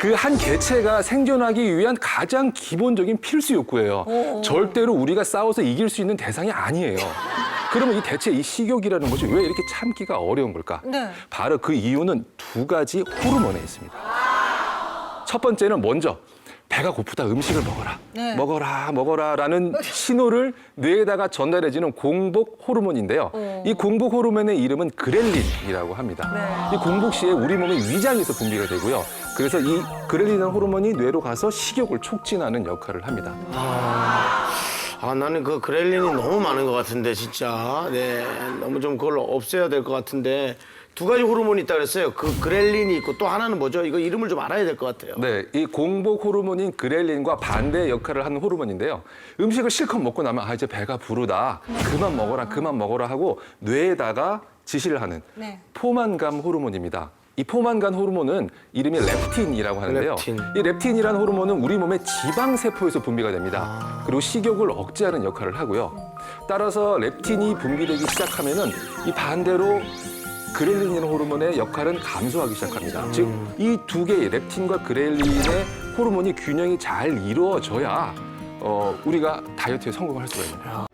그 한 개체가 생존하기 위한 가장 기본적인 필수 욕구예요. 절대로 우리가 싸워서 이길 수 있는 대상이 아니에요. 그러면 이 대체 이 식욕이라는 것이 왜 이렇게 참기가 어려운 걸까? 네. 바로 그 이유는 두 가지 호르몬에 있습니다. 첫 번째는 먼저 배가 고프다 음식을 먹어라 네. 먹어라 먹어라라는 신호를 뇌에다가 전달해지는 공복 호르몬인데요. 어. 이 공복 호르몬의 이름은 그렐린이라고 합니다. 네. 이 공복 시에 우리 몸의 위장에서 분비가 되고요. 그래서 이 그렐린 호르몬이 뇌로 가서 식욕을 촉진하는 역할을 합니다. 아 나는 그 그렐린이 너무 많은 것 같은데 진짜 네 너무 좀 그걸 없애야 될 것 같은데 두 가지 호르몬이 있다 그랬어요 그 그렐린이 있고 또 하나는 뭐죠 이거 이름을 좀 알아야 될 것 같아요 네, 이 공복 호르몬인 그렐린과 반대 역할을 하는 호르몬인데요. 음식을 실컷 먹고 나면 아 이제 배가 부르다. 그만 먹어라, 그만 먹어라 하고 뇌에다가 지시를 하는 네. 포만감 호르몬입니다. 이 포만감 호르몬은 이름이 렙틴이라고 하는데요. 렙틴. 이 렙틴이라는 호르몬은 우리 몸의 지방 세포에서 분비가 됩니다. 그리고 식욕을 억제하는 역할을 하고요. 따라서 렙틴이 분비되기 시작하면은 이 반대로 그렐린이라는 호르몬의 역할은 감소하기 시작합니다. 즉, 이 두 개의 렙틴과 그렐린의 호르몬이 균형이 잘 이루어져야 어, 우리가 다이어트에 성공할 수가 있는 거예요.